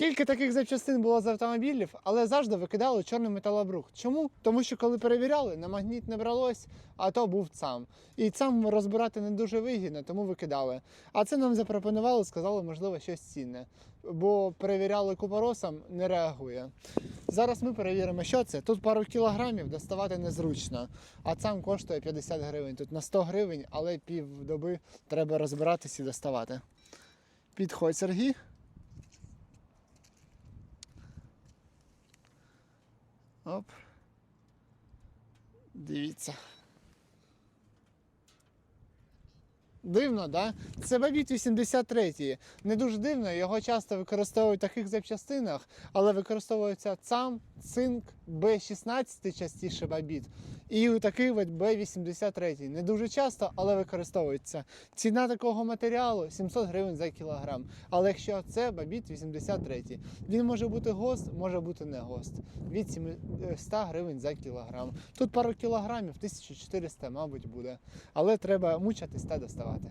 Кілька таких запчастин було з автомобілів, але завжди викидали чорний металобрухт. Чому? Тому що коли перевіряли, на магніт не бралось, а то був цам. І цам розбирати не дуже вигідно, тому викидали. А це нам запропонували, сказали, можливо, щось цінне. Бо перевіряли купоросом, не реагує. Зараз ми перевіримо, що це. Тут пару кілограмів доставати незручно, а цам коштує 50 гривень. Тут на 100 гривень, але півдоби треба розбиратися і доставати. Підходь, Сергій. Оп. Дивіться. Дивно, да? Це Бабіт 83. Не дуже дивно, його часто використовують в таких запчастинах, але використовується цам, цинк, Б16 частіше бабіт. І у такий от Б83. Не дуже часто, але використовується. Ціна такого матеріалу 700 гривень за кілограм. Але якщо це бабіт 83, він може бути ГОСТ, може бути не ГОСТ. Від 700 гривень за кілограм. Тут пару кілограмів, 1400, мабуть, буде. Але треба мучатись та доставати працювати.